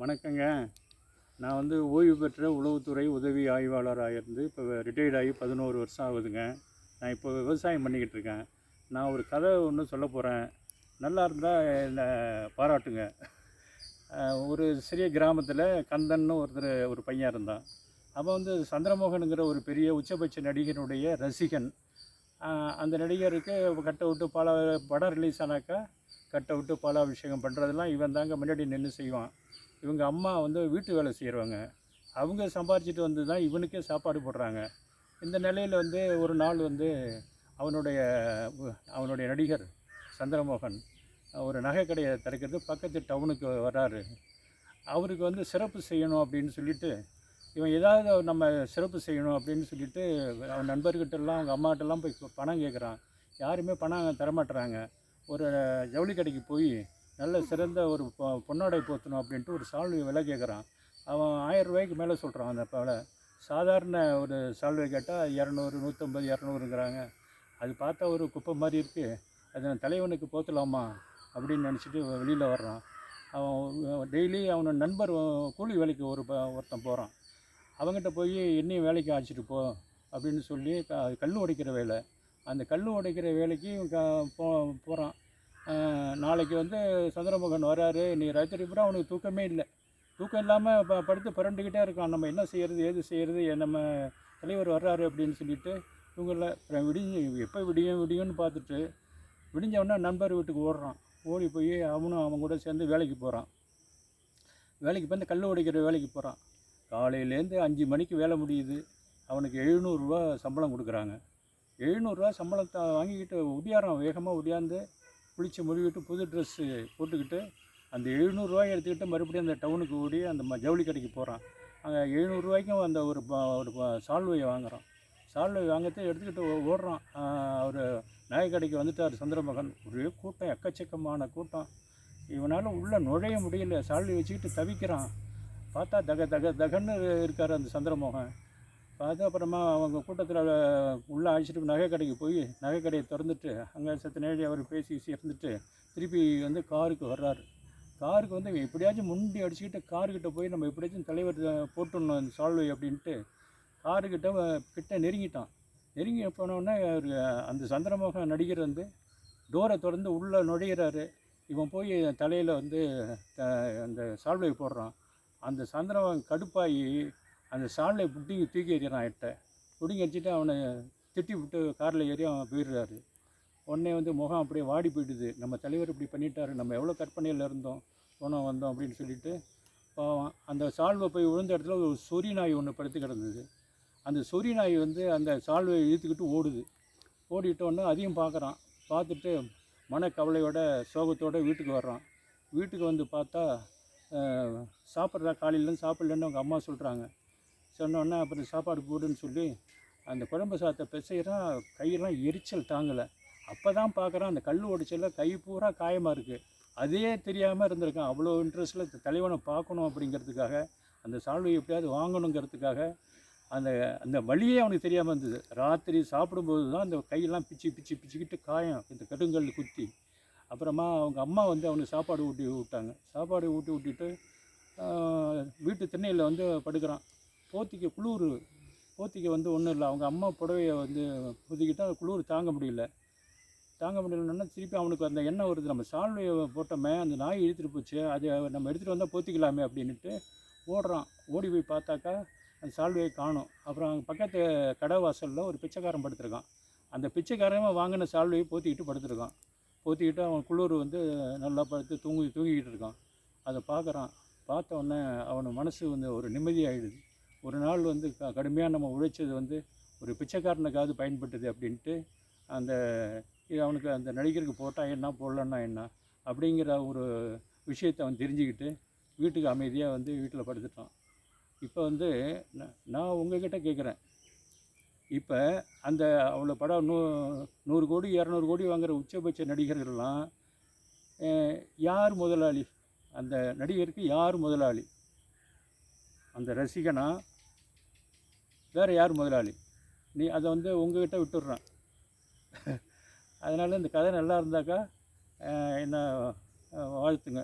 வணக்கங்க. நான் வந்து ஓய்வு பெற்ற உளவுத்துறை உதவி ஆய்வாளராக இருந்து இப்போ ரிட்டையர்ட் ஆகி பதினோரு வருஷம் ஆகுதுங்க. நான் இப்போ விவசாயம் பண்ணிக்கிட்டு இருக்கேன். நான் ஒரு கதை ஒன்று சொல்ல போகிறேன் நல்லா இருந்தால் என்னை பாராட்டுங்க. ஒரு சிறிய கிராமத்தில் கந்தன்னு ஒருத்தர் ஒரு பையன் இருந்தான். அவன் வந்து சந்திரமோகனுங்கிற ஒரு பெரிய உச்சபட்ச நடிகனுடைய ரசிகன். அந்த நடிகருக்கு கட்டை விட்டு பல படம் ரிலீஸ் ஆனாக்கா கட்டை விட்டு பாலாபிஷேகம் பண்ணுறதெல்லாம் இவன் தாங்க முன்னாடி நின்று செய்வான். இவங்க அம்மா வந்து வீட்டு வேலை செய்கிறவங்க அவங்க சம்பாரிச்சிட்டு வந்து தான் இவனுக்கே சாப்பாடு போடுறாங்க. இந்த நிலையில் வந்து ஒரு நாள் வந்து அவனுடைய அவனுடைய நடிகர் சந்திரமோகன் ஒரு நகை கடையை திறக்கிறது பக்கத்து டவுனுக்கு வர்றாரு. அவருக்கு வந்து சிறப்பு செய்யணும் அப்படின்னு சொல்லிட்டு இவன் ஏதாவது நம்ம சிறப்பு செய்யணும் அப்படின்னு சொல்லிட்டு அவன் நண்பர்கிட்டலாம் அவங்க அம்மாகிட்டலாம் போய் பணம் கேட்குறான் யாருமே பணம் தரமாட்டுறாங்க. ஒரு ஜவுளி கடைக்கு போய் நல்ல சிறந்த ஒரு பொ- பொன்னாடை போத்தணும் அப்படின்ட்டு ஒரு சால்வை விலை கேட்குறான். அவன் ஆயிரம் ரூபாய்க்கு மேலே சொல்கிறான் அந்த பல. சாதாரண ஒரு சால்வை கேட்டால் இரநூறு நூற்றம்பது இரநூறுங்கிறாங்க. அது பார்த்தா ஒரு குப்பை மாதிரி இருக்குது அது நான் தலைவனுக்கு போத்தலாமா அப்படின்னு நினச்சிட்டு வெளியில் வர்றான். அவன் டெய்லி அவனோட நண்பர் கூலி வேலைக்கு ஒரு ஒருத்தன் போகிறான் அவங்ககிட்ட போய் என்னையும் வேலைக்கு அழைச்சிட்டு போ அப்படின்னு சொல்லி க கல் உடைக்கிற வேலை. அந்த கல் உடைக்கிற வேலைக்கு க- போ போகிறான் நாளைக்கு வந்து சந்திரமோகன் வராரு. நீ ராத்திரி பூரா அவனுக்கு தூக்கமே இல்லை. தூக்கம் இல்லாமல் ப படுத்து புரண்டுக்கிட்டே இருக்கான். நம்ம என்ன செய்கிறது ஏது செய்கிறது நம்ம தலைவர் வர்றாரு அப்படின்னு சொல்லிட்டு இவங்கள அப்புறம் விடிஞ்சு எப்போ விடியும் விடியும்னு பார்த்துட்டு விடிஞ்சவனே நண்பர் வீட்டுக்கு ஓடுறான். ஓடி போய் அவனும் அவன் கூட சேர்ந்து வேலைக்கு போகிறான் வேலைக்கு போய் இந்த கல் உடைக்கிற வேலைக்கு போகிறான் காலையிலேருந்து அஞ்சு மணிக்கு வேலை முடியுது. அவனுக்கு எழுநூறுரூவா சம்பளம் கொடுக்குறாங்க. எழுநூறுரூவா சம்பளத்தை வாங்கிக்கிட்டு ஒடியாரான் வேகமாக ஒடியாந்து குளித்து முழுவிட்டு புது ட்ரெஸ்ஸு போட்டுக்கிட்டு அந்த எழுநூறுவாயை எடுத்துக்கிட்டு மறுபடியும் அந்த டவுனுக்கு ஓடி அந்த ம- ஜவுளி கடைக்கு போகிறான் அங்கே எழுநூறுவாய்க்கும் அந்த ஒரு ஒரு சால்வையை வாங்குறான். சால்வை வாங்கிட்டு எடுத்துக்கிட்டு ஓடுறான். அவர் நாயக்கடைக்கு வந்துட்டார் சந்திரமகன். ஒரே கூட்டம் எக்கச்சக்கமான கூட்டம். இவனால் உள்ளே நுழைய முடியல. சால்வை வச்சுக்கிட்டு தவிக்கிறான். பார்த்தா தக தக தகன்னு இருக்கார் அந்த சந்திரமோகன். பார்த்து அப்புறமா அவங்க கூட்டத்தில் உள்ளே அழைச்சிட்டு நகை கடைக்கு போய் நகை கடையை திறந்துட்டு அங்கே சத்து நேரடி அவர் பேசி சேர்ந்துட்டு இருந்துட்டு திருப்பி வந்து காருக்கு வர்றாரு. காருக்கு வந்து எப்படியாச்சும் முண்டி அடிச்சுக்கிட்டு காருக்கிட்ட போய் நம்ம எப்படியாச்சும் தலைவர் போட்டுடணும் அந்த சால்வை அப்படின்ட்டு காருக்கிட்ட கிட்ட நெருங்கிட்டான். நெருங்கி போனோடனே அவர் அந்த சந்திரமோகன் நடிகர் வந்து டோரை திறந்து உள்ளே நுழையிறாரு. இவன் போய் தலையில் வந்து த- அந்த சால்வை போடுறான். அந்த சந்திரமோகன் கடுப்பாகி அந்த சாலை பிடிங்கி தூக்கி எறிகிறான் எட்ட பிடிங்கி அடிச்சுட்டு அவனை திட்டி விட்டு காரில் ஏறி அவன் போயிடுறாரு. உடனே வந்து முகம் அப்படியே வாடி போயிடுது. நம்ம தலைவர் இப்படி பண்ணிட்டாரு. நம்ம எவ்வளோ கற்பனையில் இருந்தோம் போனோம் வந்தோம் அப்படின்னு சொல்லிட்டு அந்த சால்வை போய் விழுந்த இடத்துல ஒரு சொறி நாய் ஒன்று படுத்து கிடந்தது. அந்த சொறி நாய் வந்து அந்த சால்வை இழுத்துக்கிட்டு ஓடுது. ஓடிட்டோன்னே அதையும் பார்க்குறான் பார்த்துட்டு மனக்கவலையோட சோகத்தோடு வீட்டுக்கு வர்றான். வீட்டுக்கு வந்து பார்த்தா சாப்பிட்றா காலையிலேருந்து சாப்பிட்லன்னு அவங்க அம்மா சொல்கிறாங்க சொன்னோடனே அப்புறம் சாப்பாடு போடுன்னு சொல்லி அந்த குழம்பு சாத்தை பிசைகிறான் கையெல்லாம் எரிச்சல் தாங்கலை. அப்போ தான் பார்க்குறான் அந்த கல் ஒடிச்சல கை பூரா காயமாக இருக்குது அதே தெரியாமல் இருந்திருக்கான். அவ்வளோ இன்ட்ரெஸ்ட்டில் தலைவனை பார்க்கணும் அப்படிங்கிறதுக்காக அந்த சால்வை எப்படியாவது வாங்கணுங்கிறதுக்காக அந்த அந்த வழியே அவனுக்கு தெரியாமல் இருந்தது. ராத்திரி சாப்பிடும்போது தான் அந்த கையெல்லாம் பிச்சு பிச்சு பிச்சுக்கிட்டு காயம் இந்த கடுங்கல் குத்தி. அப்புறமா அவங்க அம்மா வந்து அவனுக்கு சாப்பாடு ஊட்டி விட்டாங்க. சாப்பாடு ஊட்டி விட்டுட்டு வீட்டு திண்ணையில் வந்து படுக்கிறான். போத்திக்க குளூர் போத்திக்க வந்து ஒன்றும் இல்லை. அவங்க அம்மா புடவையை வந்து புதுக்கிட்டு அந்த குளூர் தாங்க முடியல. தாங்க முடியலன்னா திருப்பி அவனுக்கு அந்த எண்ணம் வருது. நம்ம சால்வையை போட்டோமே அந்த நாய் இழுத்துட்டு போச்சு அது நம்ம எடுத்துகிட்டு வந்தால் போத்திக்கலாமே அப்படின்ட்டு ஓடுறான். ஓடி போய் பார்த்தாக்கா அந்த சால்வையை காணும். அப்புறம் பக்கத்து கடை வாசலில் ஒரு பிச்சைக்காரன் படுத்துருக்கான். அந்த பிச்சைக்காரமாக வாங்கின சால்வையை போத்திக்கிட்டு படுத்துருக்கான். போத்திக்கிட்டு அவன் குளிர் வந்து நல்லா படுத்து தூங்கி தூங்கிக்கிட்டு இருக்கான். அதை பார்க்குறான். பார்த்த உடனே அவன் மனசு வந்து ஒரு நிம்மதியாகிடுது ஒரு நாள் வந்து க கடுமையாக நம்ம உழைச்சது வந்து ஒரு பிச்சைக்காரனுக்காவது பயன்பட்டது அப்படின்ட்டு அந்த இது அவனுக்கு அந்த நடிகருக்கு போட்டால் என்ன போடலன்னா என்ன அப்படிங்கிற ஒரு விஷயத்தை அவன் தெரிஞ்சுக்கிட்டு வீட்டுக்கு அமைதியாக வந்து வீட்டில் படுத்துட்டான். இப்போ வந்து நான் உங்ககிட்ட கேட்குறேன் இப்போ அந்த அவ்வளோ படம் நூ நூறு கோடி இரநூறு கோடி வாங்குற உச்சபட்ச நடிகர்கள்லாம் யார் முதலாளி? அந்த நடிகருக்கு யார் முதலாளி? அந்த ரசிகனா? வேறு யார் முதலாளி? நீ அதை வந்து உங்ககிட்ட விட்டுடுறேன். அதனால் இந்த கதை நல்லா இருந்தாக்கா என்ன வாழ்த்துங்க.